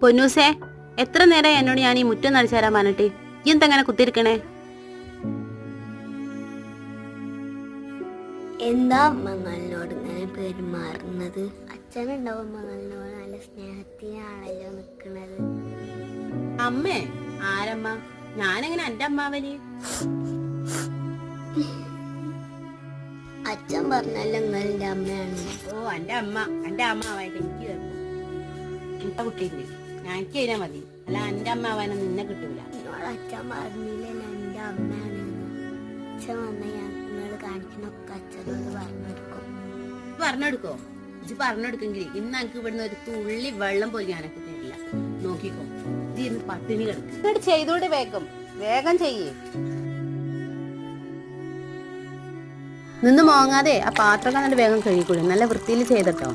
പൊന്നൂസേ എത്ര നേരം എന്നോട് ഞാൻ ഈ മുറ്റം നടിച്ചു തരാൻ പറഞ്ഞിട്ട്? എന്തെങ്ങനെ കുത്തിരിക്കണേ എന്താ മങ്ങളിനോട് ഇങ്ങനെ പെരുമാറുന്നത്? അച്ഛനുണ്ടാവും മങ്ങളിനോട് നല്ല സ്നേഹത്തിനാണല്ലോ നിൽക്കുന്നത് അമ്മേ ആരമ്മ? ഞാനെങ്ങനെ എന്റെ അമ്മാവന്? അച്ഛൻ പറഞ്ഞല്ലോ നിങ്ങളുടെ അമ്മയാണ് ഓ എന്റെ അമ്മ എന്റെ അമ്മാവായിട്ട് എനിക്ക് കുട്ടിയില്ലേ എനിക്ക് കഴിഞ്ഞാ മതി. അല്ല എന്റെ അമ്മാവാനെ നിന്നെ കിട്ടൂല. അച്ഛൻ പറഞ്ഞില്ല എന്റെ അമ്മയാണ് അച്ഛൻ വന്ന അച്ഛനോട് പറഞ്ഞെടുക്കും. പറഞ്ഞെടുക്കോ? ഇത് പറഞ്ഞെടുക്കെങ്കിൽ ഇന്ന് എനിക്ക് ഇവിടുന്ന് ഒരു തുള്ളി വെള്ളം പോലും ഞാനൊക്കെ തരില്ല. നോക്കിക്കോ ഇത് ഇന്ന് പട്ടിണി കിടക്കും. എന്നിട്ട് ചെയ്തോണ്ട് വേഗം. വേഗം ചെയ്യേ. നിന്ന് മോങ്ങാതെ ആ പാത്രം കണ്ടിട്ട് വേഗം കഴുകിക്കൂടെ? നല്ല വൃത്തിയിൽ ചെയ്തട്ടോ.